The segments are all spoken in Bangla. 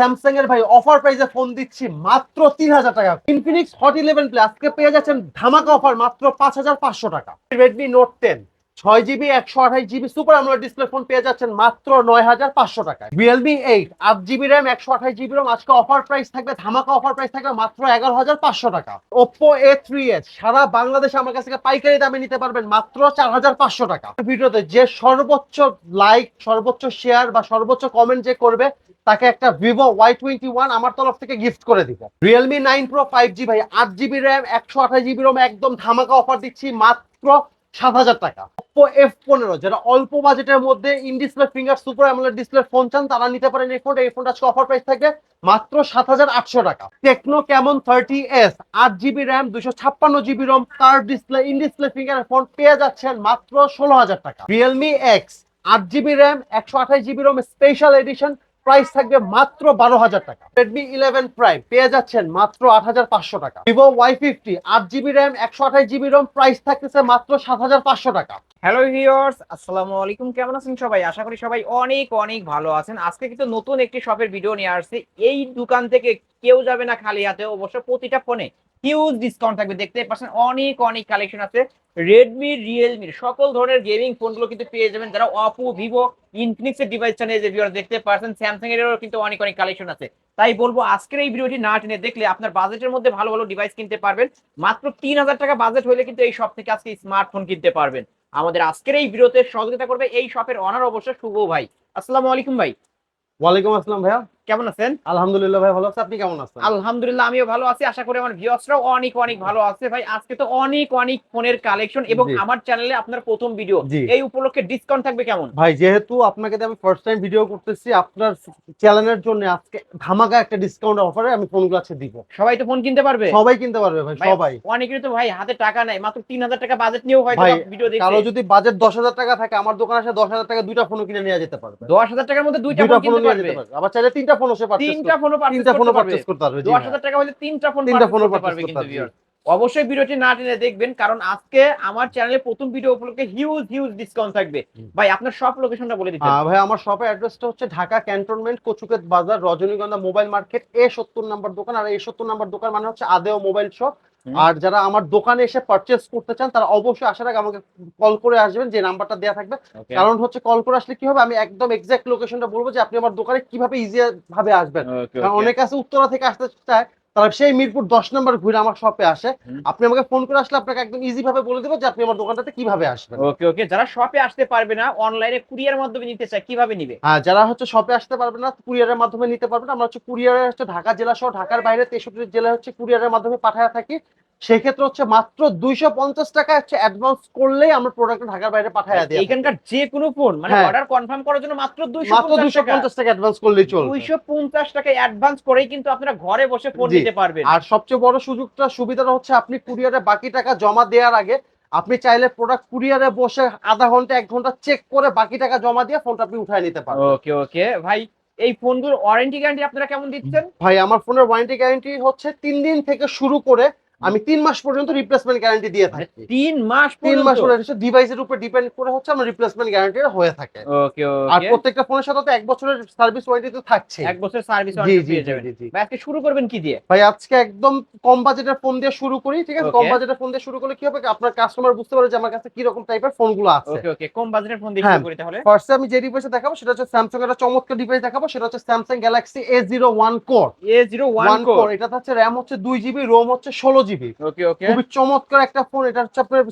স্যামসাং এর ভাই অফার প্রাইসে ফোন দিচ্ছি মাত্র তিন হাজার টাকা। ইনফিনিক্স হট ইলেভেন প্লাস আজকে পেয়ে যাচ্ছেন ধামাকা অফার মাত্র পাঁচ হাজার পাঁচশো টাকা। রেডমি নোট টেন ছয় জিবি, একশো আঠাশ জিবি সুপার আমলার ডিসপ্লে ফোন পেয়ে যাচ্ছেন মাত্র নয় হাজার পাঁচশো টাকায়। রিয়েলমি এইট আট জিবি র্যাম একশো আঠাশ জিবি র্যাম আজকে অফার প্রাইস থাকবে, ধামাকা অফার প্রাইস থাকবে মাত্র এগারো হাজার পাঁচশো টাকা। ওপ্পো এ থ্রি এস সারা বাংলাদেশে আমার কাছ থেকে পাইকারি দামে নিতে পারবেন মাত্র চার হাজার পাঁচশো টাকা। ভিডিওতে যে সর্বোচ্চ লাইক সর্বোচ্চ শেয়ার বা সর্বোচ্চ কমেন্ট যে করবে, তাকে একটা ভিভো ওয়াই টোয়েন্টি ওয়ান আমার তরফ থেকে গিফট করে দিব। Realme nine pro five G ভাই, আট জিবি র্যাম একশো আঠাশ জিবি রোম একদম ধামাকা অফার দিচ্ছি মাত্র সাত হাজার টাকা। ওপ্পো এফ পনেরো, যারা অল্প বাজেটের মধ্যে in display finger super AMOLED display phone চান, তারা নিতে পারেন এই ফোনটা এই ফোনটা আজকে অফার প্রাইস থাকবে মাত্র সাত হাজার আটশো টাকা। টেকনো কেমন থার্টি এস আট জিবি র্যাম দুশো ছাপ্পান্ন GB ROM curve display in display finger phone পেয়ে যাচ্ছেন মাত্র ষোলো হাজার টাকা। রিয়েলমি এক্স আট জিবি র্যাম একশো আঠাশ GB ROM special edition price থাকবে মাত্র বারো হাজার টাকা। রেডমি ইলেভেন প্রাইম পেয়ে যাচ্ছেন মাত্র আট হাজার পাঁচশো টাকা। ভিভো ওয়াই ফিফটি আট জিবি র্যাম একশো আঠাশ জিবি রোম প্রাইস থাকতেছে মাত্র সাত হাজার পাঁচশো টাকা। হ্যালো ভিউয়ার্স আসসালামু আলাইকুম, কেমন আছেন সবাই? আশা করি সবাই অনেক অনেক ভালো আছেন। আজকে কিন্তু নতুন একটি শপের ভিডিও নিয়ে আসছে। এই দোকান থেকে কেউ যাবে না খালি হাতে, অবশ্য প্রতিটা ফোনে হিউজ ডিসকাউন্ট থাকবে। দেখতে পাচ্ছেন অনেক অনেক কালেকশন আছে। রেডমি রিয়েলমির সকল ধরনের গেমিং ফোনগুলো কিন্তু পেয়ে যাবেন যারা অপো ভিভো ইনফিনিক্স এর ডিভাইস চান যে ভিউয়ার দেখতে পারছেন স্যামসাং এরও কিন্তু অনেক অনেক কালেকশন আছে। তাই বলব, আজকের এই ভিডিওটি না টেনে দেখলে আপনার বাজেটের মধ্যে ভালো ভালো ডিভাইস কিনতে পারবেন। মাত্র তিন হাজার টাকা বাজেট হলে কিন্তু এই শপ থেকে আজকে স্মার্টফোন কিনতে পারবেন। আমাদের আজকের এই ভিডিওতে সহযোগিতা করবে এই শপের অনার অবশ্য শুভ ভাই। আসসালামু আলাইকুম ভাই। ওয়ালাইকুম আসসালাম ভাইয়া। কেমন আছেন? আলহামদুলিল্লাহ ভাই ভালো আছে। আপনি কেমন আছেন? আলহামদুলিল্লাহ আমিও ভালো আছি। আশা করি আমার ভিউয়ার্সরাও অনেক অনেক ভালো আছে ভাই। আজকে তো অনেক অনেক ফোনের কালেকশন এবং আমার চ্যানেলে আপনার প্রথম ভিডিও এই উপলক্ষে ডিসকাউন্ট থাকবে কেমন? ভাই যেহেতু আপনাকে আমি ফার্স্ট টাইম ভিডিও করতেছি আপনার চ্যানেলের জন্য আজকে ধামাকা একটা ডিসকাউন্ট অফারে আমি ফোনগুলো আজকে দিব। সবাই তো ফোন কিনতে পারবে? সবাই কিনতে পারবে ভাই ভাই, সবাই। অনেকেরই তো ভাই হাতে টাকা নাই মাত্র তিন হাজার টাকা বাজেট নিয়েও হয়তো ভিডিও কারও যদি বাজেট দশ হাজার টাকা থাকে আমার দোকানে আসে দশ হাজার টাকা দুইটা ফোন কিনে নিয়ে যেতে পারবে। দশ হাজার টাকার মধ্যে দুইটা ফোন কিনতে নিয়ে যেতে পারবে। আবার চাইলে তিনটা ফোন সে তিনটা ফোনও তিনটা ফোনও পারচেজ পারচেজ করতে পারবে জি দশ ভাই। হাজার টাকা হলে তিনটা ফোন তিনটা ফোনও করতে পারবে কিন্তু পারবে, অবশ্যই ভিডিওটি না টেনে দেখবেন কারণ আজকে আমার চ্যানেলে প্রথম ভিডিও উপলক্ষে হিউজ হিউজ ডিসকাউন্ট থাকবে। ভাই আপনার সব লোকেশনটা বলে দিচ্ছেন হ্যাঁ ভাই আমার শপের অ্যাড্রেসটা হচ্ছে ঢাকা ক্যান্টনমেন্ট কচুকেত বাজার রজনীগন্ধা মোবাইল মার্কেট এ সত্তর নাম্বার দোকান আর এ সত্তর নাম্বার দোকান মানে হচ্ছে আদেও মোবাইল শপ। আর যারা আমার দোকানে এসে পারচেস করতে চান তারা অবশ্যই আসার আগে আমাকে কল করে আসবেন যে নাম্বারটা দেওয়া থাকবে। কারণ হচ্ছে কল করে আসলে কি হবে? আমি একদম এক্সাক্ট লোকেশনটা বলব যে আপনি আমার দোকানে কীভাবে ইজি ভাবে আসবেন কারণ অনেক আছে উত্তরা থেকে আসতে চায় তারা সেই মিরপুর দশ নম্বর ঘুরে আমার শপে আসে। আপনি আমাকে ফোন করে আসলে আপনাকে একদম ইজি ভাবে বলে দেবো যে আপনি আমার দোকানটাতে কীভাবে আসবেন। ওকে ওকে যারা শপে আসতে পারবে না অনলাইনে কুরিয়ার মাধ্যমে নিতে চায় কীভাবে নিবে? হ্যাঁ যারা হচ্ছে শপে আসতে পারবে না কুরিয়ারের মাধ্যমে নিতে পারবে না। আমরা হচ্ছে কুরিয়ারের হচ্ছে ঢাকা জেলা সহ ঢাকার বাইরে তেষট্টি জেলা হচ্ছে কুরিয়ারের মাধ্যমে পাঠায় থাকি। সেক্ষেত্রে হচ্ছে মাত্র দুইশো পঞ্চাশ টাকা হচ্ছে অ্যাডভান্স করলেই আমরা প্রোডাক্ট ঢাকার বাইরে পাঠায় দিই এখানকার যে কোনো ফোন মানে হ্যাঁ। অর্ডার কনফার্ম করার জন্য মাত্র দুইশো মাত্র দুইশো পঞ্চাশ টাকা অ্যাডভান্স করলেই চলবে। দুইশো পঞ্চাশ টাকা অ্যাডভান্স করেই কিন্তু আপনারা ঘরে বসে ফোন। নিতে পারবেন। আর সবচেয়ে বড় সুযোগটা সুবিধাটা হচ্ছে আপনি কুরিয়ারে বাকি টাকা জমা দেওয়ার আগে আপনি চাইলে প্রোডাক্ট কুরিয়ারে বসে আধা ঘণ্টা এক ঘণ্টা চেক করে বাকি টাকা জমা দিয়ে ফোনটা আপনি উঠায় নিতে পারবেন। ওকে ওকে ভাই এই ফোনগুলোর ওয়ারেন্টি গ্যারান্টি আপনারা কেমন দিচ্ছেন? ভাই আমার ফোনের ওয়ারেন্টি গ্যারান্টি হচ্ছে তিন দিন থেকে শুরু করে আমি তিন মাস পর্যন্ত রিপ্লেসমেন্ট গ্যারান্টি দিয়ে থাকি। তিন মাস তিন মাস পর্যন্ত? ডিভাইসের উপর ডিপেন্ড করে হচ্ছে আমার রিপ্লেসমেন্ট গ্যারান্টি হয়ে থাকে। ওকে আর প্রত্যেকটা ফোনের সাথে তো এক বছরের সার্ভিস ওয়ারেন্টি তো থাকছে এক বছর সার্ভিস ওয়ারেন্টি পেয়ে যাবেন। ভাই আজকে শুরু করবেন কি দিয়ে? ভাই আজকে একদম কম বাজেটের ফোন দিয়ে শুরু করি ঠিক আছে? কম বাজেটের ফোন দিয়ে শুরু করলে কি হবে? আপনার কাস্টমার বুঝতে পারে যে আমার কাছে কি রকম টাইপের ফোনগুলো আছে। ওকে ওকে কম বাজেটের ফোন দিয়ে হ্যাঁ। শুরু করি তাহলে? ফার্স্টে আমি যে ডিভাইসে দেখাবো সেটা হচ্ছে স্যামসাং এর একটা চমৎকার ডিভাইস দেখাবো সেটা হচ্ছে Samsung Galaxy A zero one core A zero one one core এটা হচ্ছে র্যাম হচ্ছে দুই জিবি রোম হচ্ছে ষোলো জিবি। ওকে ওকে খুবই চমৎকার একটা ফোন এটা হচ্ছে আপনার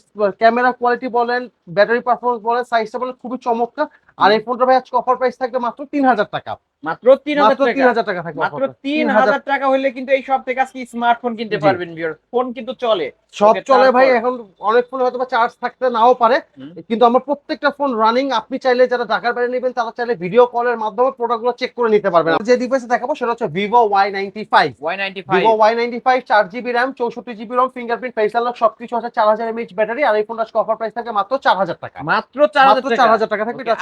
ক্যামেরা কোয়ালিটি বলেন ব্যাটারি পারফরমেন্স বলেন সাইজটা বলেন খুবই চমৎকার। আর এই ফোনটা ভাই আজকে অফার প্রাইস থাকবে মাত্র তিন হাজার টাকা। মাত্র তিন হাজার মাত্র তিন টাকা থাকবে মাত্র তিন 3000 হাজার টাকা হলে কিন্তু এই সব থেকে আজকে স্মার্টফোন কিনতে। পারবেন ফোন কিন্তু চলে। সব চলে ভাই এখন অনেক ফোন হয়তো চার্জ থাকতে নাও পারে কিন্তু আমার প্রত্যেকটা ফোন রানিং আপনি চাইলে যারা ঢাকার বাইরে নেবেন তারা চাইলে ভিডিও কলের মাধ্যমে প্রোডাক্টগুলো চেক করে নিতে পারবেন। যে ডিভাইসে দেখাবো সেটা হচ্ছে ফিঙ্গারপ্রিন্ট ফেস আনলক সবকিছু আছে চার হাজার এমএইচ ব্যাটারি আর এই ফোনটা অফার প্রাইস থাকে মাত্র চার হাজার টাকা। মাত্র চার মাত্র চার হাজার হাজার টাকা থাকবে এটা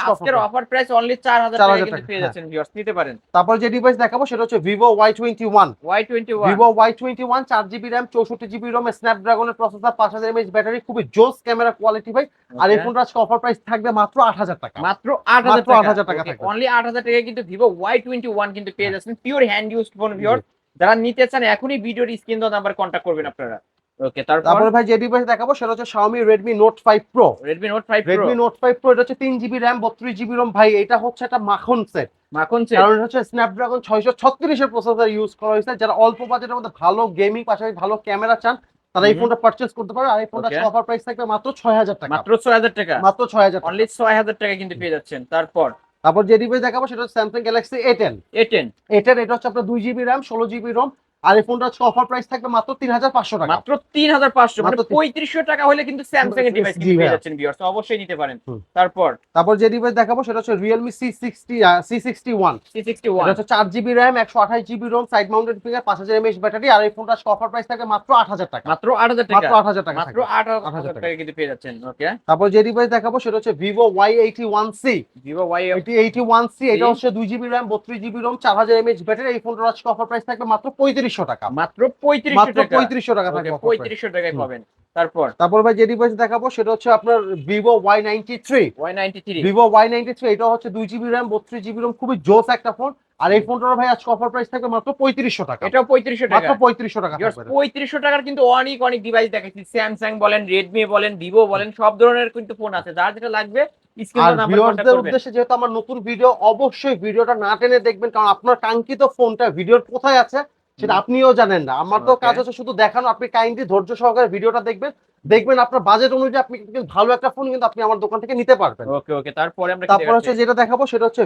অফার প্রাইস অনলি চার হাজার 4,000 টাকা কিন্তু পেয়ে হ্যাঁ। যাচ্ছেন ভিউয়ার্স নিতে পারেন। তারপর যে ডিভাইস দেখাবো সেটা হচ্ছে Vivo Y twenty one Y twenty one Vivo Y twenty one চার জিবি র্যাম চৌষট্টি জিবি রোম স্ন্যাপড্রাগনের প্রসেসর পাঁচ হাজার এমএইচ ব্যাটারি খুবই জোস ক্যামেরা কোয়ালিটি ভাই। আর এই ফোনটা আজকে অফার প্রাইস থাকবে মাত্র আট হাজার টাকা। মাত্র আট হাজার মাত্র 8,000 টাকা থাকবে। অনলি আট হাজার টাকা কিন্তু ভিভো ওয়াই টোয়েন্টি ওয়ান কিন্তু পেয়ে যাচ্ছেন। পিওর হ্যান্ড ইউজ ফোন ভিওর যারা নিতে চান এখনই ভিডিওর স্ক্রিন দেওয়া নাম্বার কন্ট্যাক্ট করবেন আপনারা। ওকে তারপর? ভাই যে ডিভাইস দেখাবো সেটা হচ্ছে Xiaomi Redmi Note 5 Pro Redmi Note five Redmi Note 5 Pro এটা হচ্ছে জিবি রোম ভাই এটা হচ্ছে একটা মাখন সেট মাখন কারণ হচ্ছে স্ন্যাপড্রাগন ছয়শো ছত্রিশের প্রসেসর ইউজ করা হয়েছে। যারা অল্প বাজেটের মধ্যে ভালো গেমিং পাশাপাশি ভালো ক্যামেরা চান তারা এই ফোনটা পারচেস করতে পারে আর এই ফোনটা অফার প্রাইস থাকবে মাত্র ছয় হাজার টাকা। মাত্র ছয় হাজার টাকা? মাত্র ছয় হাজার টাকা। অনলি ছয় হাজার টাকা কিন্তু পেয়ে যাচ্ছেন। তারপর? তারপর যে ডিভাইস দেখাবো সেটা হচ্ছে Samsung Galaxy A ten A ten এটার এটা হচ্ছে আপনার দুই জিবি র্যাম ষোলো জিবি রোম আর এই ফোনটা আজকে অফার প্রাইস থাকবে মাত্র তিন হাজার পাঁচশো টাকা। মাত্র তিন হাজার পাঁচশো মানে মাত্র তিন- পঁয়ত্রিশশো টাকা হলে কিন্তু স্যামসাং এর ডিভাইস কিন্তু পেয়ে যাচ্ছেন ভিউয়ার্স অবশ্যই নিতে পারেন। তারপর? তারপর যে ডিভাইস দেখাবো সেটা হচ্ছে সিক্সটি ওয়ান সি সিক্সটি এটা ওয়ান হচ্ছে চার জিবি র্যাম একশো আঠাশ GB ROM side mounted finger পাঁচ হাজার এমএস ব্যাটারি আর এই ফোনটা অফার প্রাইস থাকবে মাত্র আট হাজার টাকা। মাত্র আট হাজার টাকা। মাত্র আট হাজার টাকা মাত্র আট 8,000 হাজার টাকা। কিন্তু পেয়ে যাচ্ছেন ওকে তারপর যে ডিভাইস দেখাবো সেটা হচ্ছে Vivo Y eighty one C Vivo Y এটি এইটি ওয়ান সি এটা হচ্ছে দুই জিবি র্যাম বত্রিশ জিবি রোম চার হাজার এমএচ ব্যাটারি এই ফোনটার অফার প্রাইস থাকবে মাত্র পঁয়ত্রিশশো টাকা। মাত্র পঁয়ত্রিশশো টাকা। পঁয়ত্রিশশো টাকা থাকবে পঁয়ত্রিশশো টাকায় পাবেন। তারপর? তারপর ভাই যে ডিভাইস দেখাবো সেটা হচ্ছে আপনার Vivo Y ninety three Y ninety three Vivo Y ninety three এটা হচ্ছে দুই জিবি র্যাম বত্রিশ জিবি রোম খুবই জোস একটা ফোন আর এই ফোনটার ভাই আজকে অফার প্রাইস থাকবে মাত্র পঁয়ত্রিশশো টাকা। এটাও পঁয়ত্রিশশো টাকা। মাত্র পঁয়ত্রিশশো টাকা পঁয়ত্রিশশো টাকার কিন্তু অনেক অনেক ডিভাইস দেখাচ্ছি। স্যামসাং বলেন রেডমি বলেন ভিভো বলেন সব ধরনের কিন্তু ফোন আছে। যার যেটা লাগবে উদ্দেশ্যে যেহেতু আমার নতুন ভিডিও অবশ্যই ভিডিওটা না টেনে দেখবেন কারণ আপনার কাঙ্ক্ষিত ফোনটা ভিডিওর কোথায় আছে সেটা আপনিও জানেন না। আমার তো কাজ হচ্ছে শুধু দেখানো আপনি কাইন্ডলি ধৈর্য সহকারে ভিডিওটা দেখবেন। দেখবেন আপনার বাজেট অনুযায়ী আপনি ভালো একটা ফোন কিন্তু আপনি আমার দোকান থেকে নিতে পারবেন। ওকে ওকে তারপরে আমরা তারপর হচ্ছে যেটা দেখাবো সেটা হচ্ছে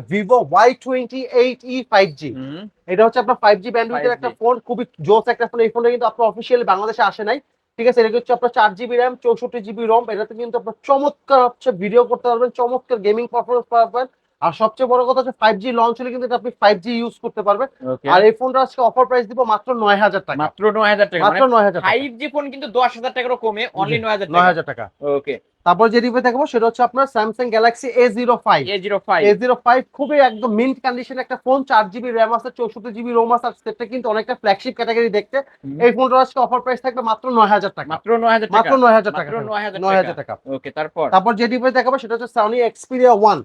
ফাইভ জি হুম, এটা হচ্ছে আপনার ফাইভ জি ব্যান্ডউইথের 5G একটা ফোন খুবই জোস একটা ফোন এই ফোনটা কিন্তু আপনার অফিসিয়ালি বাংলাদেশে আসে নাই। ঠিক আছে এটা হচ্ছে আপনার চার জিবি র্যাম চৌষট্টি জিবি রম এটাতে কিন্তু আপনার চমৎকার হচ্ছে ভিডিও করতে পারবেন চমৎকার গেমিং পারফরমেন্স পাবেন। আর সবচেয়ে বড় কথা হচ্ছে ফাইভ জি লঞ্চ হলে কিন্তু আপনি ফাইভ জি ইউজ করতে পারবেন আর এই ফোনটা আজকে অফার প্রাইস দিব মাত্র নয় হাজার টাকা মাত্র নয় হাজার টাকা মাত্র নয় হাজার ফাইভ জি ফোন কিন্তু দশ হাজার টাকারও কমে অনলি নয় হাজার নয় টাকা হাজার টাকা ওকে তারপর যে ডিভাইস দেখাবো সেটা হচ্ছে আপনার Samsung Galaxy A zero five A zero five A zero five খুবই একদম মিন্ট কন্ডিশন একটা ফোন চার জিবি র্যাম আছে চৌষট্টি জিবি রোম আছে সেটটা কিন্তু অনেকটা ফ্ল্যাগশিপ ক্যাটাগরি দেখতে এই ফোনটা আজকে অফার প্রাইস থাকবে মাত্র নয় হাজার টাকা মাত্র নয় হাজার মাত্র নয় হাজার টাকা নয় হাজার নয় টাকা ওকে তারপর তারপর যে ডিভাইস দেখাবো সেটা হচ্ছে Sony Xperia one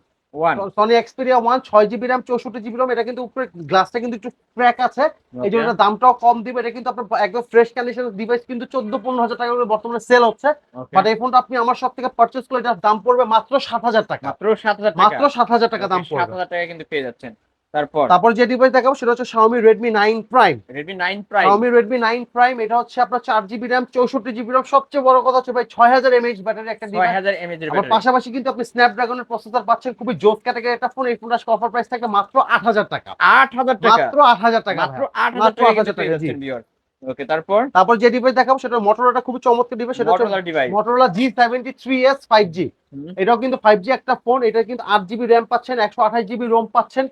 Sony Xperia one ছয় জিবি র্যাম চৌষট্টি জিবি র্যাম এটা কিন্তু উপরে গ্লাসটা কিন্তু একটু ক্র্যাক আছে। এই জন্য দামটাও কম দিবে। এটা কিন্তু আপনার একদম ফ্রেশ কন্ডিশন ডিভাইস কিন্তু চোদ্দ পনেরো হাজার টাকা করে বর্তমানে সেল হচ্ছে। বাট এই ফোনটা আপনি আমার সব থেকে পারচেস করলে এটার দাম পড়বে মাত্র সাত হাজার টাকা। মাত্র সাত হাজার মাত্র সাত হাজার টাকা দাম সাত হাজার টাকা কিন্তু পেয়ে যাচ্ছেন। তারপর? তারপর যে ডিভাইস দেখাবো সেটা হচ্ছে Xiaomi Redmi 9 Prime Redmi nine Prime Xiaomi Redmi 9 Prime এটা হচ্ছে আপনার চার জিবি র্যাম চৌষট্টি জিবি র্যাম সবচেয়ে বড় কথা হচ্ছে ভাই ছয় হাজার এমএইচ ব্যাটারি একটা ডিভাইস হাজার এমএজ এর ব্যাটারি পাশাপাশি কিন্তু আপনি স্ন্যাপড্রাগনের প্রসেসর পাচ্ছেন খুবই জোস ক্যাটাগরি একটা ফোন এই ফোনটা অফার প্রাইস থাকবে মাত্র আট হাজার টাকা। আট হাজার টাকা। মাত্র আট হাজার টাকা মাত্র ভাইয়া। আট হাজার মাত্র টাকা 8,000 টাকা, জি। যাচ্ছেন ভিউয়ার ওকে তারপর? তারপর যে ডিভাইস দেখাবো সেটা মোটরোলাটা খুবই চমৎকার ডিভাইস সেটা হচ্ছে Motorola G seventy three S five G এটাও কিন্তু ফাইভ জি একটা ফোন এটা কিন্তু আট জিবি র্যাম পাচ্ছেন একশো আঠাশ জিবি রোম পাচ্ছেন।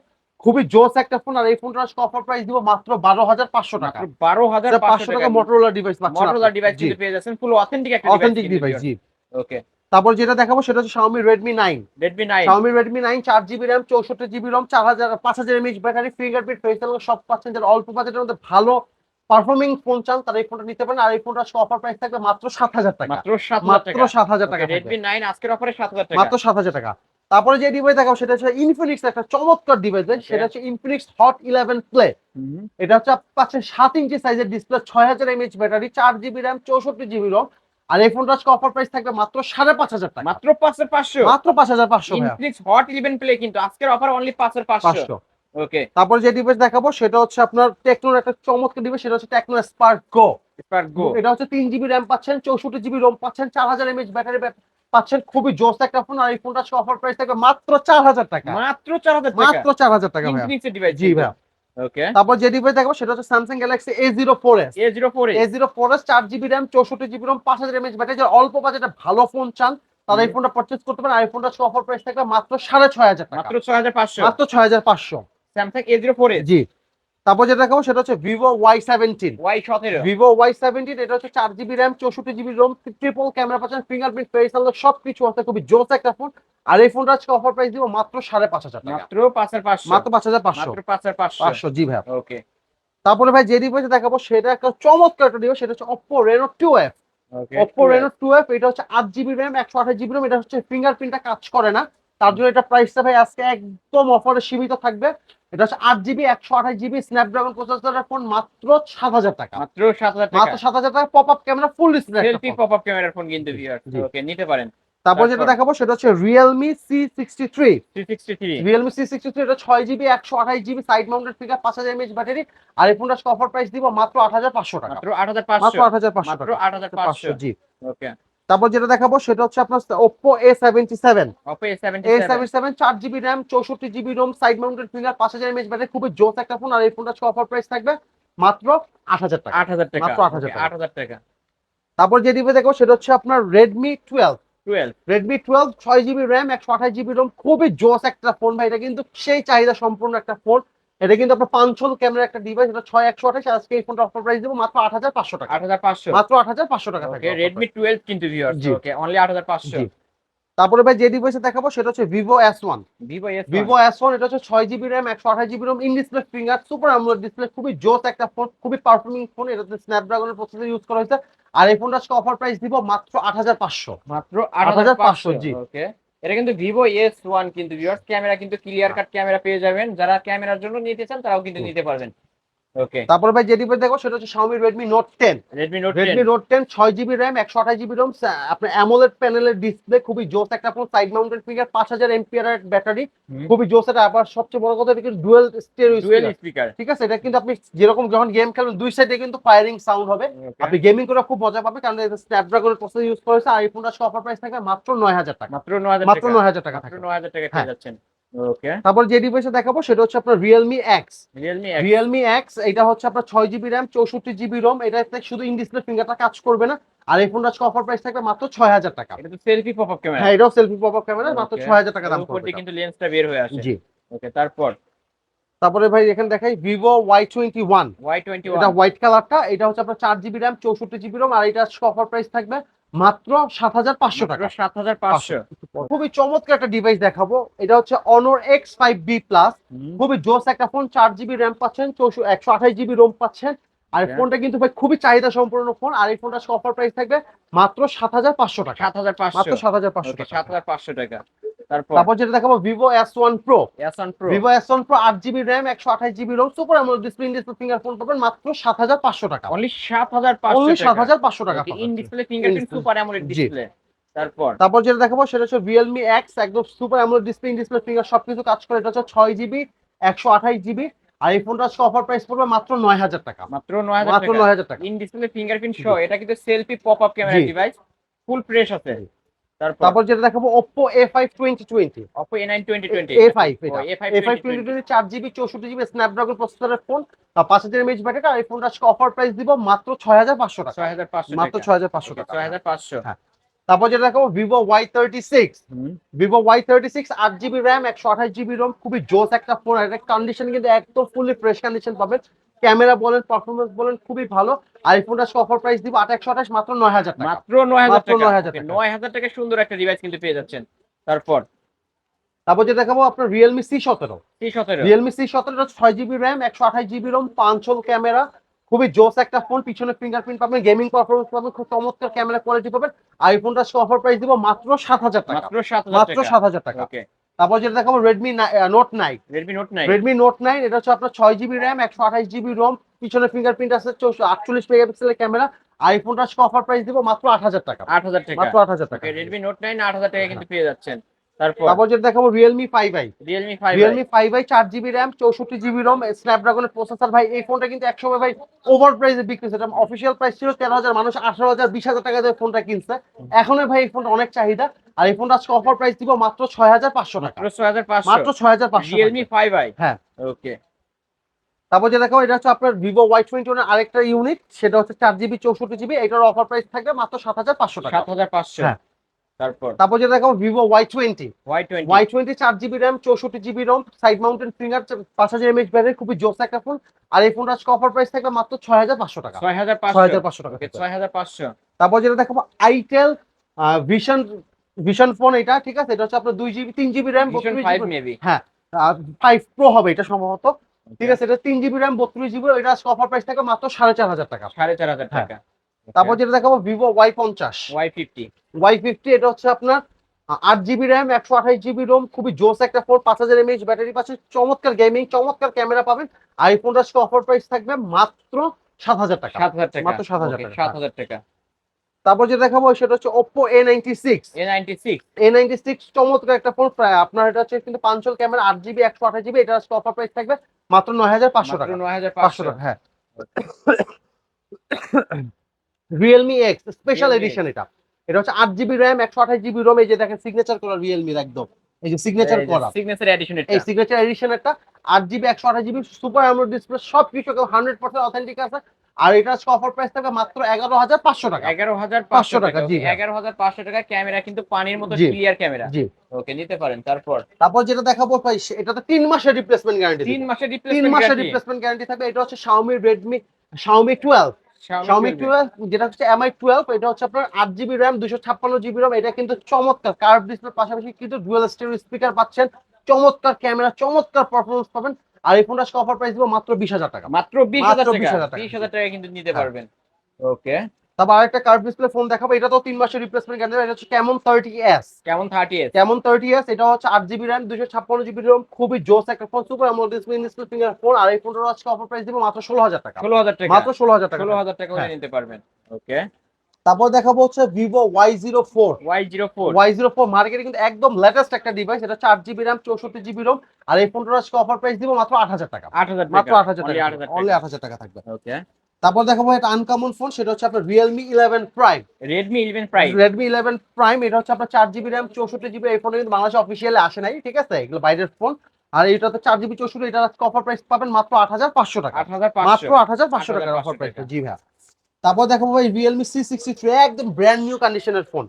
খুবই জোস একটা ফোন আর এই ফোনটা আজকে অফার প্রাইস দিব মাত্র বারো হাজার পাঁচশো টাকা। মাত্র বারো হাজার পাঁচশো টাকা মোটরোলা ডিভাইস পাচ্ছেন মটোরোলা ডিভাইস কিন্তু পেয়ে যাচ্ছেন ফুল অথেন্টিক একটা অথেন্টিক ডিভাইস জি। ওকে তারপর যেটা দেখাবো সেটা হচ্ছে Xiaomi Redmi 9 Redmi nine Xiaomi Redmi 9 চার জিবি র্যাম চৌষট্টি জিবি রম চার হাজার পাঁচ হাজার এমএইচ ব্যাটারি ফিঙ্গারপ্রিন্ট ফেস সব পাচ্ছেন। যারা অল্প বাজেটের মধ্যে ভালো পারফর্মিং ফোন চান তারা এই ফোনটা নিতে পারেন। আর এই ফোনটা অফার প্রাইস থাকবে মাত্র সাত হাজার টাকা। মাত্র সাত হাজার মাত্র টাকা। সাত হাজার টাকা রেডমি থাকবে। নাইন আজকের অফারে সাত হাজার টাকা। মাত্র সাত হাজার টাকা। তারপরে যে ডিভাইস দেখাবো সেটা হচ্ছে ইনফিনিক্স একটা চমৎকার ডিভাইস. সেটা হচ্ছে ইনফিনিক্স হট ইলেভেন প্লে এটা হচ্ছে পাচ্ছেন সাত ইঞ্চি সাইজের ডিসপ্লে ছয় হাজার এমএইচ ব্যাটারি চার জিবি র্যাম চৌষট্টি জিবি রম আর এই ফোনটা আজকে অফার প্রাইস থাকবে মাত্র সাড়ে পাঁচ হাজার টাকা। মাত্র পাঁচের পাঁচশো? মাত্র পাঁচ হাজার পাঁচশো ইনফিনিক্স হট ইলেভেন প্লে কিন্তু আজকের অফার অনলি পাঁচের পাঁচশো। পাঁচশো। ওকে তারপর যে ডিভাইস দেখাবো সেটা হচ্ছে আপনার টেকনোর একটা চমৎকার ডিভাইস সেটা হচ্ছে Tecno Spark Go Spark Go এটা হচ্ছে তিন জিবি র্যাম পাচ্ছেন চৌষট্টি জিবি রোম পাচ্ছেন চার হাজার এমএইচ ব্যাটারি পাচ্ছেন খুবই জোস একটা ফোন আর এই ফোনটা অফার প্রাইস থাকবে মাত্র চার হাজার টাকা। মাত্র চার হাজার টাকা। মাত্র চার হাজার টাকা জি ভাইয়া। ওকে তারপর যে ডিভাইস দেখাবো সেটা হচ্ছে Samsung Galaxy A zero four S A zero four A zero four S চার জিবি র্যাম চৌষট্টি জিবি রোম পাঁচ হাজার এমএইচ ব্যাটারি অল্প বাজেটে ভালো ফোন চান তারা এই। ফোনটা পারচেস করতে পারেন। আর ফোনটা অফার প্রাইস থাকবে মাত্র সাড়ে ছয় হাজার টাকা। মাত্র ছয় হাজার পাঁচশো। মাত্র ছয় হাজার পাঁচশো। স্যামসাং এ জিরো ফোর জি। তারপর যেটা দেখাবো সেটা হচ্ছে ভিভো ওয়াই সেভেন্টিন ওয়াই সতেরো। ভিভো ওয়াই সেভেন্টিন এটা হচ্ছে চার জিবি র্যাম চৌষট্টি জিবি রোম ট্রিপল ক্যামেরা পাচ্ছেন ফিঙ্গারপ্রিন্ট ফেস আনলক সব কিছু আছে খুবই জোস একটা ফোন আর এই ফোনটা আজকে অফার প্রাইস দিব মাত্র সাড়ে পাঁচ হাজার মাত্র পাঁচ হাজার পাঁচশো। মাত্র পাঁচ হাজার পাঁচশো। পাঁচ হাজার পাঁচশো। পাঁচশো জি ভাই ওকে তারপরে ভাই যে ডিভাইসে দেখাবো সেটা একটা চমৎকার একটা ডিভাইস সেটা হচ্ছে Oppo Reno two F Oppo Reno two F এটা হচ্ছে আট জিবি র্যাম একশো আঠাশ জিবি র্যাম এটা হচ্ছে ফিঙ্গারপ্রিন্টটা কাজ করে না। তার জন্য এটা প্রাইসটা ভাই আজকে একদম অফারে সীমিত থাকবে। এটা হচ্ছে আট জিবি একশো আঠাশ জিবি স্ন্যাপড্রাগন প্রসেসরের ফোন মাত্র সাত হাজার টাকা। মাত্র সাত হাজার টাকা। মাত্র সাত হাজার টাকা pop up camera full display selfie pop up ক্যামেরার ফোন কিন্তু ওকে নিতে পারেন। তারপর যেটা দেখাবো সেটা হচ্ছে Realme C sixty three Realme C sixty three এটা ছয় জিবি একশো আঠাশ জিবি সাইড মাউন্টেড ফিগার পাঁচ হাজার এমএচ ব্যাটারি আর এই ফোনটা অফার প্রাইস দিব মাত্র আট হাজার পাঁচশো টাকা। মাত্র আট হাজার মাত্র পাঁচশো আট হাজার পাঁচশো। জি। ওকে তারপর যেটা দেখাবো সেটা হচ্ছে আপনার এ সেভেন্টি সেভেন চার জিবি র্যাম চৌষট্টি GB ROM side mounted finger পাঁচ হাজার এমএচ ব্যাটারি খুবই জোস একটা ফোন আর এই ফোনটা অফার প্রাইস থাকবে মাত্র আট হাজার টাকা। আট হাজার টাকা। মাত্র 8,000 টাকা। আট হাজার টাকা। তারপর যে দিবে দেখো সেটা হচ্ছে আপনার Redmi twelve twelve Redmi twelve ছয় জিবি র্যাম একশো আঠাশ জিবি রোম খুবই জোস একটা ফোন ভাই এটা কিন্তু সেই চাহিদা সম্পূর্ণ একটা ফোন এটা কিন্তু আপনার পাঁচশো ক্যামেরা একটা ডিভাইস এটা ছয় একশো আঠাশ আজকে এই ফোনটা অফার প্রাইস দেবো মাত্র আট হাজার পাঁচশো টাকা। আট হাজার পাঁচশো। মাত্র আট হাজার পাঁচশো টাকা offer রেডমি টুয়েলভ কিন্তু ওকে অনলি আট হাজার পাঁচশো। তারপরে ভাই যে ডিভাইসে দেখাবো সেটা হচ্ছে Vivo S one Vivo S one এটা হচ্ছে ছয় জিবি র্যাম একশো আঠাশ GB ROM in display finger super AMOLED display খুবই জোস একটা ফোন খুবই পারফর্মিং ফোন এটা এটাতে স্ন্যাপড্রাগনের প্রসেসর ইউজ করা হয়েছে। আর এই ফোনটা আজকে অফার প্রাইস দিব মাত্র আট হাজার পাঁচশো। মাত্র আট হাজার পাঁচশো জি। ওকে এটা কিন্তু ভিভো এস ওয়ান কিন্তু ক্যামেরা কিন্তু ক্লিয়ার কাট ক্যামেরা পেয়ে যাবেন। যারা ক্যামেরার জন্য নিতে চান তারাও কিন্তু নিতে পারবেন। তারপরে ভাই যে ডিভাইস দেখো সেটা হচ্ছে Xiaomi Redmi Note 10 Redmi Note Redmi Note ten ছয় জিবি র্যাম একশো আঠাশ জিবি রোম আপনার অ্যামোলেড প্যানেলের ডিসপ্লে খুবই জোস একটা ফোন সাইড মাউন্টেড ফিগার পাঁচ হাজার এমপিআর ব্যাটারি খুবই জোস এটা। আবার সবচেয়ে বড় কথা এটা কিন্তু ডুয়েল স্টেরিও ডুয়েল স্পিকার ঠিক আছে? এটা কিন্তু আপনি যেরকম যখন গেম খেলবেন দুই সাইডে কিন্তু ফায়ারিং সাউন্ড হবে। আপনি গেমিং করে খুব মজা পাবেন কারণ স্ন্যাপড্রাগনের প্রসেসর ইউজ করেছে আর এই ফোনটা প্রাইস থাকবে মাত্র নয় হাজার টাকা। মাত্র নয় হাজার মাত্র টাকা। নয় হাজার টাকা মাত্র থাকবে নয় হাজার টাকা হ্যাঁ। পেয়ে যাচ্ছেন। ওকে। তারপর যে ডিভাইসে দেখাবো সেটা হচ্ছে আপনার এটা হচ্ছে আপনার এটাতে শুধু ইন ডিসপ্লে ফিঙ্গারটা কাজ করবে না। আর এই ফোনটা আজকে অফার প্রাইস থাকবে মাত্র ছয় হাজার টাকা। এটা তো সেলফি ক্যামেরা হ্যাঁ এটাও সেলফি পপ আপ ক্যামেরা মাত্র Okay. ছয় হাজার টাকা দাম পড়বে কিন্তু লেন্সটা বের হয়ে আসে। জি। ওকে তারপর? তারপরে ভাই এখানে দেখাই Vivo Y twenty one Y twenty এটা হোয়াইট কালারটা এটা হচ্ছে আপনার চার জিবি র্যাম চৌষট্টি জিবি রোম আর এটা অফার প্রাইস থাকবে মাত্র সাত হাজার পাঁচশো টাকা। সাত হাজার পাঁচশো। খুবই চমৎকার একটা ডিভাইস দেখাবো। এটা হচ্ছে অনর এক্স ফাইভ বি প্লাস খুবই জোস একটা ফোন চার জিবি র্যাম পাচ্ছেন চৌশো একশো আঠাশ জিবি রোম পাচ্ছেন। আর ফোনটা কিন্তু ভাই খুবই চাহিদা সম্পূর্ণ ফোন আর এই ফোনটা অফার প্রাইস থাকবে মাত্র সাত হাজার পাঁচশো টাকা। সাত হাজার মাত্র পাঁচশো সাত হাজার পাঁচশো টাকা। সাত হাজার পাঁচশো টাকা। তারপর? তারপর যেটা দেখাবো Vivo S one pro S one pro Vivo S one pro আট জিবি র্যাম একশো আঠাশ GB ROM super AMOLED display display finger phone পাবেন মাত্র সাত হাজার পাঁচশো টাকা। অনলি সাত হাজার পাঁচশো সাত হাজার পাঁচশো টাকা ইন। ডিসপ্লে ফিঙ্গারপ্রিন্ট সুপার জি। ডিসপ্লে তারপর? তারপর যেটা দেখাবো সেটা হচ্ছে রিয়েলমি এক্স একদম super AMOLED display display finger সবকিছু কাজ করে এটা হচ্ছে ছয় জিবি একশো আঠাশ জিবি। আর এই ফোনটা অফার প্রাইস পড়বে মাত্র নয় হাজার টাকা। মাত্র নয় হাজার মাত্র টাকা। নয় হাজার টাকা। ইন ডিসপ্লে ফিঙ্গারপ্রিন্ট সহ এটা কিন্তু selfie pop up camera device full fresh আছে। তারপর? যেটা দেখাবো five twenty twenty Oppo A9 2020 A five এটা। A5 2020 টোয়েন্টি টোয়েন্টি চার জিবি চৌষট্টি জিবি স্ন্যাপড্রাগন প্রসেসরের ফোন পাঁচ হাজার এমএইচ ব্যাটারি আর এই ফোনটা আজকে অফার প্রাইস দিব মাত্র ছয় হাজার পাঁচশো টাকা। 6500 মাত্র টাকা। ছয় হাজার পাঁচশো টাকা। 6500 হ্যাঁ। তারপর যেটা দেখাবো Vivo Y thirty six Vivo Y thirty six আট জিবি র্যাম একশো আঠাশ জিবি রোম খুবই জোস একটা ফোন আর একটা কন্ডিশন কিন্তু একদম ফুললি ফ্রেশ কন্ডিশন পাবেন। ক্যামেরা বলেন পারফরমেন্স বলেন খুবই ভালো। আইফোনটা এই অফার প্রাইস দিব আট একশো আঠাশ মাত্র নয় হাজার টাকা। মাত্র নয় হাজার 9,000 Okay, টাকা। 9000 টাকা সুন্দর একটা ডিভাইস কিন্তু পেয়ে যাচ্ছেন। তারপর? তারপর যেটা দেখাবো আপনার রিয়েলমি সি সতেরো। C17 রিয়েলমি সি সতেরো ছয় জিবি র্যাম একশো আঠাশ জিবি রোম পাঁচশোল ক্যামেরা খুবই জোস একটা ফোন পিছনে ফিঙ্গারপ্রিন্ট পাবেন গেমিং পারফরমেন্স পাবেন খুব চমৎকার ক্যামেরা কোয়ালিটি পাবেন। আর এই অফার প্রাইস দিব মাত্র সাত হাজার টাকা। মাত্র 7000 মাত্র সাত হাজার টাকা। তারপর যেটা দেখাবো Redmi Note nine Redmi Note nine Redmi Note nine এটা হচ্ছে আপনার ছয় জিবি র্যাম একশো আঠাশ জিবি রোম পিছনে ফিঙ্গারপ্রিন্ট আছে আটচল্লিশ মেগাপিক্সেলের ক্যামেরা আইফোনটা আজকে অফার প্রাইস দিব মাত্র আট হাজার টাকা। 8000 টাকা। মাত্র আট হাজার টাকা। রেডমি নোট নাইন আট হাজার টাকা কিন্তু পেয়ে যাচ্ছেন। তারপর? তারপর যেটা দেখাবো Realme 5 রিয়েলমি ফাইভ আই চার জিবি র্যাম চৌষট্টি জিবি রোম স্ন্যাপড্রাগনের প্রসেসর ভাই এই ফোনটা কিন্তু একসময় ভাই ওভার প্রাইসে বিক্রি হচ্ছে অফিসিয়াল প্রাইস ছিল তেরো হাজার মানুষ আঠারো হাজার বিশ হাজার টাকা দিয়ে ফোনটা কিনছে। এখন ভাই এই ফোনটা অনেক চাহিদা। আর এই ফোনটা আজকে অফার প্রাইস দিব মাত্র হাজার পাঁচশো টাকা। মাত্র 6500 মাত্র ছয় হাজার পাঁচশো Realme 5i হ্যাঁ। ওকে তারপর যে দেখাবো এটা হচ্ছে আপনার ভিভো ওয়াই টোয়েন্টি আরেকটা ইউনিট সেটা হচ্ছে চার জিবি চৌষট্টি জিবি এটার অফার প্রাইস থাকবে মাত্র সাত হাজার পাঁচশো টাকা। 7500 হ্যাঁ। তারপর? তারপর যেটা দেখাবো Vivo Y twenty Y twenty চার জিবি র্যাম চৌষট্টি GB ROM side mounted finger পাঁচ হাজার এমএচ ব্যাটারি খুবই জোস একটা ফোন আর এই ফোনটা আজকে অফার প্রাইস থাকবে মাত্র ছয় হাজার পাঁচশো টাকা। ছয় হাজার ছয় পাঁচশো। হাজার পাঁচশো টাকা। ছয় হাজার পাঁচশো। তারপর যেটা দেখাবো আইটেল ভিশন ভিশন ফোন এটা ঠিক আছে? এটা হচ্ছে আপনার দুই জিবি তিন GB RAM Vision five pro হবে এটা সম্ভবত। ঠিক আছে এটা তিন জিবি র্যাম বত্রিশ জিবি এটা অফার প্রাইস থাকবে মাত্র সাড়ে চার হাজার টাকা। সাড়ে চার হাজার হ্যাঁ। টাকা। তারপর যেটা দেখাবো ভিভো ওয়াই পঞ্চাশ। ওয়াই ফিফটি ওয়াই ফিফটি এটা হচ্ছে আপনার আট জিবি র্যাম একশো আঠাশ জিবি রোম খুবই জোস একটা ফোন পাঁচ হাজার এমএইচ ব্যাটারি পাচ্ছে চমৎকার গেমিং চমৎকার ক্যামেরা পাবেন। এই আজকে অফার প্রাইস থাকবে মাত্র সাত হাজার টাকা। সাত হাজার টাকা। মাত্র 7,000 Okay, টাকা। সাত হাজার টাকা। তারপর যেটা দেখাবো সেটা হচ্ছে Oppo A ninety six A ninety six A ninety six চমৎকার একটা ফোন প্রায় আপনার এটা হচ্ছে কিন্তু পাঁচশোল ক্যামেরা আট জিবি একশো আঠাশ জিবি এটা অফার প্রাইস থাকবে মাত্র নয় হাজার পাঁচশো টাকা। নয় হাজার পাঁচশো। টাকা হ্যাঁ। রিয়েলমি এক্স স্পেশাল এডিশন এটা। এটা হচ্ছে আট জিবি র্যাম একশো আঠাশ জিবি রোম এই যে দেখেন সিগনেচার করা রিয়েলমির একদম। এই যে সিগনেচার করা। সিগনেচার এডিশন এই সিগনেচার এডিশন একটা আট জিবি একশো আঠাশ জিবি সুপার অ্যামোলেড ডিসপ্লে সব কিছু হান্ড্রেড পার্সেন্ট অথেন্টিক আছে। আর এটা অফার প্রাইস থাকবে মাত্র এগারো হাজার পাঁচশো টাকা। এগারো হাজার পাঁচশো টাকা, জি, হ্যাঁ। এগারো হাজার পাঁচশো টাকা ক্যামেরা কিন্তু পানির মতো। ক্লিয়ার ক্যামেরা জি। ওকে নিতে পারেন তারপর? তারপর যেটা দেখাবো ভাই সে- এটাতে তিন মাসের রিপ্লেসমেন্ট গ্যারান্টি তিন মাসের তিন রিপ্লেসমেন্ট মাসের রিপ্লেসমেন্ট গ্যারান্টি থাকবে। এটা হচ্ছে Xiaomi রেডমি শাওমি 12 Xiaomi 12 যেটা হচ্ছে MI 12 এটা হচ্ছে আপনার 8 জিবি র্যাম দুশো ছাপ্পান্ন জিবি র্যাম এটা কিন্তু চমৎকার। কার্ভ ডিসপ্লের পাশাপাশি কিন্তু ডুয়াল স্টেরিও স্পিকার পাচ্ছেন। চমৎকার ক্যামেরা চমৎকার পারফরম্যান্স পাবেন। আর এই ফোনটা আজকে অফার প্রাইস দিব মাত্র বিশ হাজার টাকা। মাত্র বিশ হাজার মাত্র টাকা। 20,000 টাকা। কিন্তু নিতে হ্যাঁ। পারবেন ওকে তারপর আরেকটা কার্ভ ডিসপ্লে ফোন দেখাবো এটা তো তিন মাসের রিপ্লেসমেন্ট গ্যারান্টি এটা হচ্ছে Camon thirty S Camon thirty S Camon thirty S এটা হচ্ছে আট জিবি র্যাম দুশো ছাপ্পান্ন জিবি র্যাম খুবই জোস একটা phone super AMOLED display display finger phone আর এই ফোনটার আজকে অফার প্রাইস দিব মাত্র ষোলো হাজার টাকা। ষোলো হাজার টাকা। মাত্র ষোলো হাজার টাকা। ষোলো হাজার টাকা হ্যাঁ। নিতে পারবেন। ওকে তারপর দেখাবো হচ্ছে Vivo Y zero four Y zero four Y zero four মার্কেটে কিন্তু একদম লেটেস্ট একটা ডিভাইস এটা চার জিবি র্যাম চৌষট্টি জিবি রোম আর এই ফোনটার আজকে অফার প্রাইস দিব মাত্র আট হাজার টাকা। আট হাজার মাত্র আট হাজার টাকা। অনলি আট হাজার টাকা থাকবে। ওকে তারপর দেখাবো একটা আনকমন ফোন সেটা হচ্ছে আপনার Realme eleven prime Redmi eleven prime Redmi eleven prime এটা হচ্ছে আপনার চার জিবি র্যাম চৌষট্টি জিবি এই ফোনে কিন্তু বাংলাদেশে অফিসিয়ালি আসে নাই ঠিক আছে? এগুলো বাইরের ফোন আর এটা তো চার জিবি চৌষট্টি এটা আজকে অফার প্রাইস পাবেন মাত্র আট হাজার পাঁচশো টাকা। আট হাজার মাত্র পাঁচশো আট হাজার পাঁচশো টাকার 8,500 অফার প্রাইস জি ভাই তারপর দেখাবো ভাই রিয়েলমি সি সিক্সটি থ্রি একদম ব্র্যান্ড নিউ কন্ডিশনের ফোন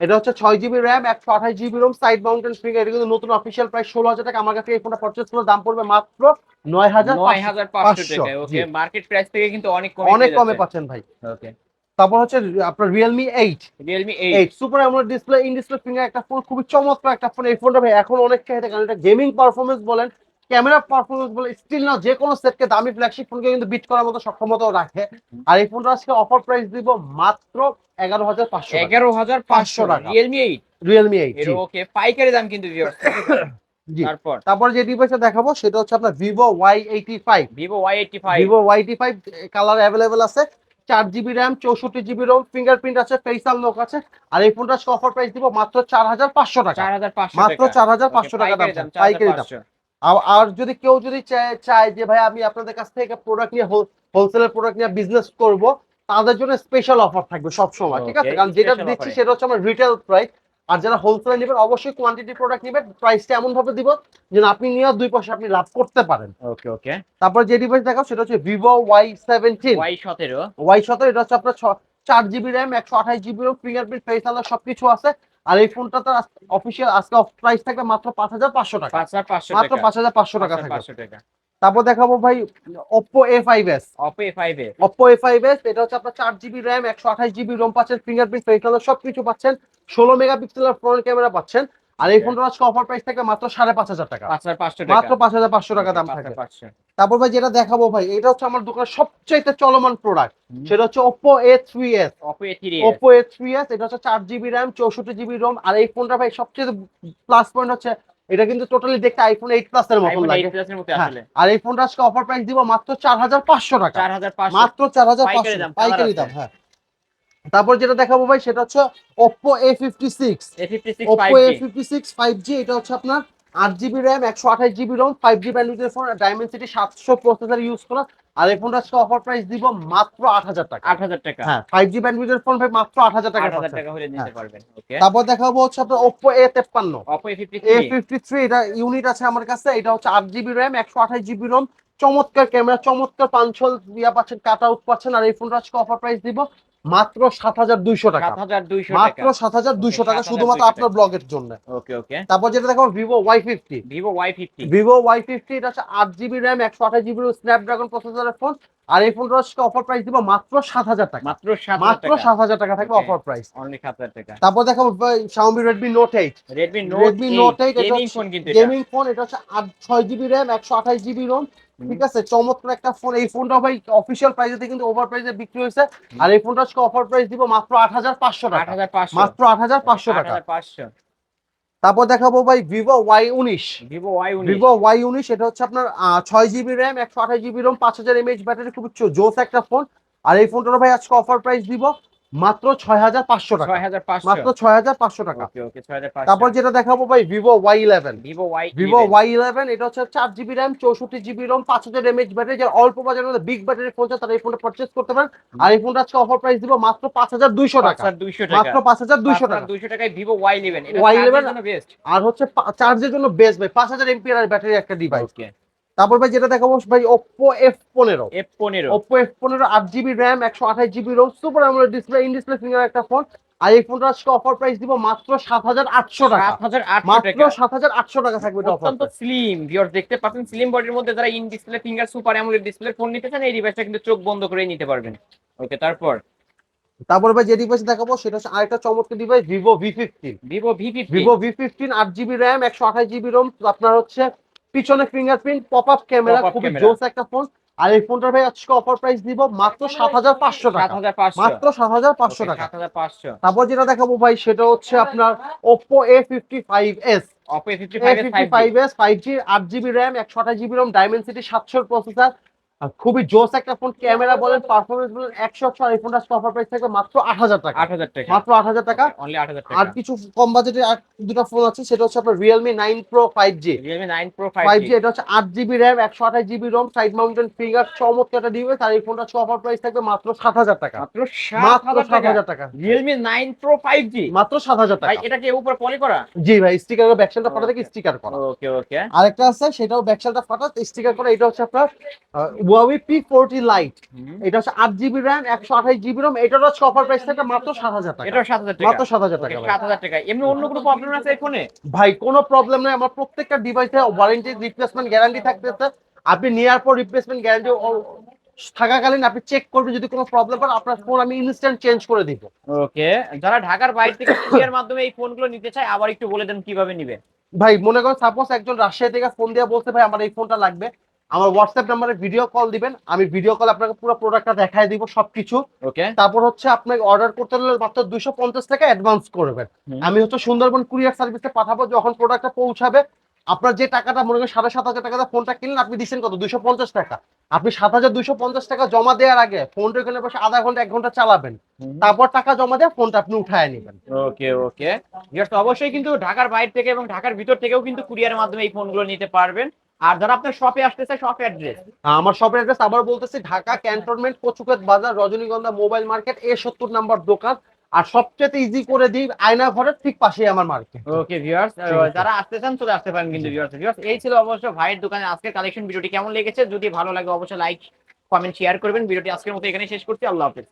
এটা হচ্ছে ছয় জিবি র্যাম একশো আঠাশ GB ROM side mounted finger এটা কিন্তু নতুন অফিসিয়াল প্রাইস ষোলো হাজার টাকা। আমার কাছে এই ফোনটা পারচেস দাম পড়বে মাত্র নয় হাজার নয় হাজার পাঁচশো টাকা ওকে মার্কেট প্রাইস থেকে কিন্তু অনেক কমে অনেক কমে পাচ্ছেন ভাই। ওকে তারপর হচ্ছে আপনার Realme eight Realme eight eight super AMOLED display in display finger একটা ফোন খুবই চমৎকার একটা ফোন এই ফোনটা ভাই এখন অনেক চাহিদা কারণ এটা গেমিং পারফরমেন্স বলেন ক্যামেরা পারফরমেন্স বলে স্টিল না যে কোনো সেটকে দামি ফ্ল্যাগশিপ ফোনকে কিন্তু বিট করার মতো সক্ষমতাও রাখে। আর এই ফোনটা আজকে অফার প্রাইস দিব মাত্র এগারো হাজার পাঁচশো এগারো হাজার পাঁচশো টাকা। Realme eight Realme eight okay পাইকারি দাম কিন্তু তারপর? তারপর যে ডিভাইসটা দেখাবো সেটা হচ্ছে আপনার Vivo Y eighty five Vivo Y eighty five Vivo Y eighty five colour available আছে। চার জিবি র্যাম চৌষট্টি জিবি রোম ফিঙ্গারপ্রিন্ট আছে ফেসাল লোক আছে। আর এই ফোনটা অফার প্রাইস দিব মাত্র চার হাজার পাঁচশো টাকা। মাত্র চার হাজার পাঁচশো টাকা দাম। পাইকারি দাম আর- যদি কেউ যদি চায় যে ভাই আমি আপনাদের কাছ থেকে প্রোডাক্ট নিয়ে হোলসেলের প্রোডাক্ট নিয়ে বিজনেস করব তাদের জন্য স্পেশাল অফার থাকবে সব সময় ঠিক আছে? কারণ যেটা দিচ্ছি সেটা হচ্ছে আমার রিটেল প্রাইস আর যারা হোলসেলে নেবেন অবশ্যই কোয়ান্টিটি প্রোডাক্ট নেবেন প্রাইসটা এমন ভাবে দিব যেন আপনি নিয়ে দুই পয়সা আপনি লাভ করতে পারেন। ওকে ওকে তারপর যে ডিভাইস দেখাও সেটা হচ্ছে ভিভো ওয়াই সেভেন্টিন ওয়াই সতেরো। ওয়াই সতেরো এটা হচ্ছে আপনার চার জিবি র্যাম একশো আঠাশ জিবি ফিঙ্গারপ্রিন্ট ফেস আলাদা সবকিছু আছে। আর এই ফোনটা তো অফিসিয়াল আজকে অফ প্রাইস থাকবে মাত্র পাঁচ হাজার পাঁচশো টাকা। মাত্র টাকা। পাঁচ হাজার পাঁচশো টাকা থাকবে। তারপর দেখাবো ভাই Oppo A five S Oppo A five A Oppo A five S এটা হচ্ছে আপনার চার জিবি র্যাম একশো আঠাশ জিবি রোম পাচ্ছেন ফিঙ্গারপ্রিন্ট ফেস সবকিছু পাচ্ছেন। ষোলো মেগাপিক্সেলের ফ্রন্ট ক্যামেরা পাচ্ছেন। আর এই. ফোনটা আজকে অফার প্রাইস থাকবে মাত্র সাড়ে পাঁচ হাজার টাকা। মাত্র পাঁচ হাজার পাঁচশো টাকা দাম থাকবে। তারপর ভাই যেটা দেখাবো ভাই এটা হচ্ছে আমার দোকানের সবচাইতে চলমান প্রোডাক্ট সেটা হচ্ছে Oppo A three S Oppo A three S এটা হচ্ছে চার জিবি র্যাম চৌষট্টি জিবি রোম আর এই ফোনটা ভাই সবচেয়ে প্লাস পয়েন্ট হচ্ছে এটা কিন্তু টোটালি দেখতে আইফোন এইট প্লাস এর আইফোন লাগে। মতো হ্যাঁ, আসলে। আর এই ফোনটা আজকে অফার প্রাইস দিব মাত্র চার হাজার পাঁচশো টাকা। মাত্র চার হাজার পাঁচশো পাইকারি দাম হ্যাঁ। তারপর যেটা দেখাবো ভাই সেটা হচ্ছে Oppo A fifty six five G এটা হচ্ছে আপনার আট জিবি র্যাম একশো আঠাশ জিবি রোম ফাইভ জি ব্যান্ডউইথের ফোন ডায়মেন্সিটি সাতশো প্রসেসর ইউজ করা। আর এই ফোনটা আজকে অফার প্রাইস দিব মাত্র আট হাজার টাকা। আট হাজার টাকা। হ্যাঁ ফাইভ জি ব্যান্ডউইথের ফোন ভাই মাত্র আট হাজার টাকা আট হাজার পাচ্ছেন। টাকা হলে নিতে হ্যাঁ। পারবেন ওকে। তারপর দেখাবো হচ্ছে আপনার ওপো এ তেপ্পান্ন। অপো এ ফিফটি থ্রি এটা ইউনিট আছে আমার কাছে এটা হচ্ছে আট জিবি র্যাম একশো আঠাশ জিবি রোম চমৎকার ক্যামেরা চমৎকার পাঞ্চল ইয়া পাচ্ছেন কাট আউট পাচ্ছেন আর এই ফোনটা আজকে অফার প্রাইস দিব মাত্র সাত হাজার দুইশো টাকা। মাত্র সাত হাজার দুইশো টাকা শুধুমাত্র। আপনার ব্লগের জন্য। ওকে ওকে। তারপর যেটা দেখো Vivo Y fifty Vivo Y fifty Vivo Y fifty এটা হচ্ছে আট জিবি র্যাম একশো আঠাশ জিবি স্ন্যাপড্রাগন প্রসেসরের ফোন আর এই ফোনটা হচ্ছে অফার প্রাইস দিব মাত্র সাত হাজার টাকা। মাত্র সাত মাত্র সাত হাজার টাকা থাকবে. অফার প্রাইস অনলি সাত হাজার টাকা। তারপর দেখো Xiaomi Redmi Redmi Note eight gaming phone কিন্তু গেমিং ফোন এটা হচ্ছে আট ছয় জিবি র্যাম একশো আঠাশ জিবি রোম ঠিক আছে? চমৎকার একটা ফোন এই ফোনটা ভাই অফিসিয়াল প্রাইসে কিন্তু ওভার প্রাইসে বিক্রি হয়েছে। আর এই ফোনটা আজকে অফার প্রাইস দিব মাত্র আট হাজার পাঁচশো আট টাকা মাত্র আট হাজার পাঁচশো টাকা। তারপর দেখাবো ভাই ভিভো ওয়াই উনিশ। ভিভো ওয়াই ভিভো ওয়াই উনিশ এটা হচ্ছে আপনার ছয় জিবি র্যাম একশো আঠাশ জিবি রোম পাঁচ হাজার এমএইচ ব্যাটারি খুব চো- জোস একটা ফোন আর এই ফোনটার ভাই আজকে অফার প্রাইস দিব। মাত্র ছয় হাজার পাঁচশো টাকা। মাত্র ছয় হাজার পাঁচশো টাকা। তারপর যেটা দেখাবো ভাই Vivo Y eleven Vivo Y eleven এটা হচ্ছে চার জিবি র্যাম চৌষট্টি জিবি রোম পাঁচ হাজার এমএইচ ব্যাটারি যারা অল্প মধ্যে বিগ ব্যাটারি ফোন তারা এই ফোনটা পারচেস করতে পারেন। আর এই ফোনটা আজকে অফার প্রাইস দিব মাত্র পাঁচ হাজার দুইশো টাকা। মাত্র পাঁচ হাজার দুইশো টাকা। দুইশো টাকায় ভিভো ওয়াই ইলেভেন এটা Y11 চার্জের জন্য বেস্ট আর হচ্ছে চার্জের জন্য বেস্ট ভাই পাঁচ হাজার এমপি আর ব্যাটারি একটা ডিভাইস তারপর ভাই যেটা দেখাবো ভাই ওপ্পো এফ পনেরো। এফ পনেরো। ওপ্পো এফ পনেরো আট জিবি র্যাম একশো আঠাশ জিবি রোম সুপার আমলের ডিসপ্লে ইন ডিসপ্লে ফিঙ্গার একটা ফোন আর এই ফোনটা আজকে অফার প্রাইস দিব মাত্র সাত হাজার আটশো টাকা। সাত হাজার আটশো মাত্র টাকা। সাত হাজার আটশো টাকা থাকবে এটা অফার অত্যন্ত স্লিম ভিউয়ার দেখতে পাচ্ছেন স্লিম বডির মধ্যে যারা in display finger super AMOLED display phone নিতে চান এই ডিভাইসটা কিন্তু চোখ বন্ধ করে নিতে পারবেন। ওকে তারপর? তারপর ভাই যে ডিভাইস দেখাবো সেটা হচ্ছে আরেকটা চমৎকার device Vivo V fifteen Vivo V fifty Vivo V fifteen আট জিবি র্যাম একশো আঠাশ জিবি রোম আপনার হচ্ছে পিছনে ফিঙ্গারপ্রিন্ট পপ আপ ক্যামেরা খুবই জোস একটা ফোন আর এই ফোনটার ভাই আজকে অফার প্রাইস দিব মাত্র সাত হাজার পাঁচশো টাকা। মাত্র সাত হাজার পাঁচশো টাকা। তারপর যেটা দেখাবো ভাই সেটা হচ্ছে আপনার Oppo A fifty five S Oppo A five fifty five S five G আট জিবি র্যাম একশো আঠাশ জিবি রোম ডায়মেন্সিটি সাতশোর প্রসেসর খুবই জোস একটা ফোন ক্যামেরা বলেন পারফরমেন্স বলেন একশো ছয় এই ফোনটা অফার প্রাইস থাকবে মাত্র আট হাজার টাকা। আট হাজার টাকা। মাত্র আট হাজার টাকা। অনলি আট হাজার আর কিছু কম বাজেটে আর দুটো ফোন আছে সেটা হচ্ছে আপনার Realme nine pro five G Realme nine pro five G এটা হচ্ছে আট জিবি র্যাম একশো আঠাশ GB ROM side mounted finger চমৎকার একটা ডিভাইস আর এই ফোনটা অফার প্রাইস থাকবে মাত্র সাত হাজার টাকা। মাত্র সাত মাত্র হাজার সাত টাকা হাজার টাকা। Realme nine pro five G মাত্র সাত হাজার টাকা। এটা কি উপর পলি করা? জি ভাই স্টিকার ব্যাকসেলটা ফাটা থেকে স্টিকার করা। ওকে ওকে আরেকটা আছে সেটাও ব্যাকসেলটা ফাটা স্টিকার করা এটা হচ্ছে আপনার Huawei P40 Lite এটা হচ্ছে জিবি জিবি এটার হচ্ছে অফার প্রাইস থাকে মাত্র সাত হাজার টাকা। টাকা। মাত্র সাত হাজার টাকা ভাই। সাত হাজার টাকা। এমনি অন্য কোনো প্রবলেম আছে এই ফোনে ভাই কোনো প্রবলেম নেই। আমার প্রত্যেকটা ডিভাইসে ওয়ারেন্টি রিপ্লেসমেন্ট গ্যারান্টি থাকতেছে। আপনি নেওয়ার পর রিপ্লেসমেন্ট গ্যারান্টি থাকাকালীন আপনি চেক করবেন যদি কোনো প্রবলেম হয় আপনার ফোন আমি ইনস্ট্যান্ট চেঞ্জ করে দিব। ওকে যারা ঢাকার বাইরে থেকে কুরিয়ার মাধ্যমে এই ফোনগুলো নিতে চায় আবার একটু বলে দেন কীভাবে নিবে। ভাই মনে করেন সাপোজ একজন রাশিয়া থেকে ফোন দিয়ে বলছে ভাই আমার এই ফোনটা লাগবে। আমার হোয়াটসঅ্যাপ নাম্বারে ভিডিও কল দিবেন আমি ভিডিও কল আপনাকে পুরো প্রোডাক্টটা দেখায় দিব সবকিছু। ওকে তারপর হচ্ছে আপনাকে অর্ডার করতে হলে মাত্র দুইশো পঞ্চাশ টাকা অ্যাডভান্স করবেন। আমি হচ্ছে সুন্দরবন কুরিয়ার সার্ভিসে পাঠাবো যখন প্রোডাক্টটা পৌঁছাবে। আপনার যে টাকাটা মনে করেন সাড়ে সাত হাজার টাকা ফোনটা কিনলেন আপনি দিচ্ছেন কত? দুইশো পঞ্চাশ টাকা। আপনি সাত হাজার দুইশো পঞ্চাশ টাকা জমা দেওয়ার আগে ফোনটা এখানে বসে আধা ঘণ্টা এক ঘণ্টা চালাবেন। তারপর টাকা জমা দিয়ে ফোনটা আপনি উঠায় নেবেন। ওকে ওকে অবশ্যই কিন্তু ঢাকার বাইরে থেকে এবং ঢাকার ভিতর থেকেও কিন্তু কুরিয়ারের মাধ্যমে এই ফোনগুলো নিতে পারবেন। আর যারা আপনার শপে আসতে চায় শপ অ্যাড্রেস আমার শপের অ্যাড্রেস আবার বলতেছি ঢাকা ক্যান্টনমেন্ট কচুকেত বাজার রজনীগন্ধা মোবাইল মার্কেট এ সত্তর নাম্বার দোকান। আর সবচেয়ে ইজি করে দিই আয়না ঘরের ঠিক পাশেই আমার মার্কেট ওকে ভিউয়ার্স যারা আসতে চান চলে আসতে পারেন কিন্তু ভিউয়ার্স ভিউয়ার্স এই ছিল অবশ্য ভাইয়ের দোকানে আজকের কালেকশন ভিডিওটি কেমন লেগেছে? যদি ভালো লাগে অবশ্যই লাইক কমেন্ট শেয়ার করবেন। ভিডিওটি আজকের মতো এখানে শেষ করছি আল্লাহ হাফেজ।